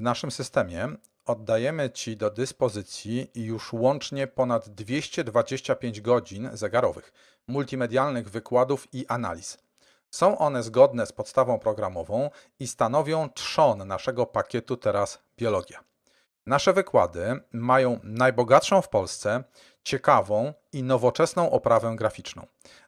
W naszym systemie oddajemy Ci do dyspozycji już łącznie ponad 225 godzin zegarowych, multimedialnych wykładów i analiz. Są one zgodne z podstawą programową i stanowią trzon naszego pakietu Teraz Biologia. Nasze wykłady mają najbogatszą w Polsce, ciekawą i nowoczesną oprawę graficzną.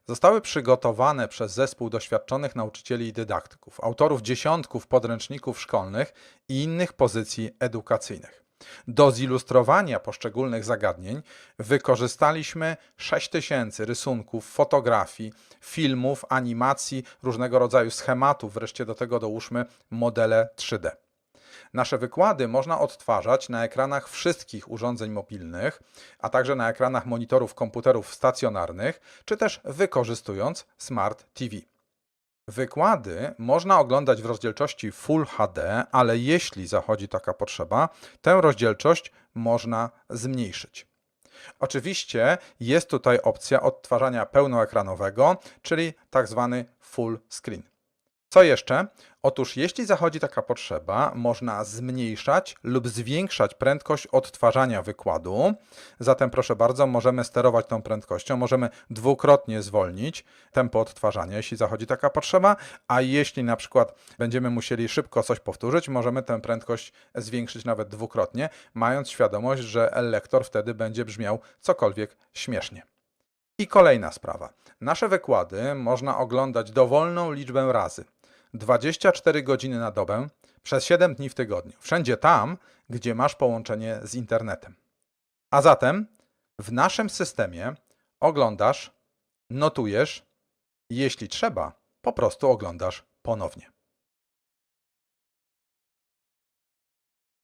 Zostały przygotowane przez zespół doświadczonych nauczycieli i dydaktyków, autorów dziesiątków podręczników szkolnych i innych pozycji edukacyjnych. Do zilustrowania poszczególnych zagadnień wykorzystaliśmy 6000 rysunków, fotografii, filmów, animacji, różnego rodzaju schematów, wreszcie do tego dołóżmy modele 3D. Nasze wykłady można odtwarzać na ekranach wszystkich urządzeń mobilnych, a także na ekranach monitorów komputerów stacjonarnych, czy też wykorzystując Smart TV. Wykłady można oglądać w rozdzielczości Full HD, ale jeśli zachodzi taka potrzeba, tę rozdzielczość można zmniejszyć. Oczywiście jest tutaj opcja odtwarzania pełnoekranowego, czyli tak zwany full screen. Co jeszcze? Otóż jeśli zachodzi taka potrzeba, można zmniejszać lub zwiększać prędkość odtwarzania wykładu. Zatem proszę bardzo, możemy sterować tą prędkością, możemy dwukrotnie zwolnić tempo odtwarzania, jeśli zachodzi taka potrzeba, a jeśli na przykład będziemy musieli szybko coś powtórzyć, możemy tę prędkość zwiększyć nawet dwukrotnie, mając świadomość, że lektor wtedy będzie brzmiał cokolwiek śmiesznie. I kolejna sprawa. Nasze wykłady można oglądać dowolną liczbę razy. 24 godziny na dobę przez 7 dni w tygodniu. Wszędzie tam, gdzie masz połączenie z internetem. A zatem w naszym systemie oglądasz, notujesz, jeśli trzeba, po prostu oglądasz ponownie.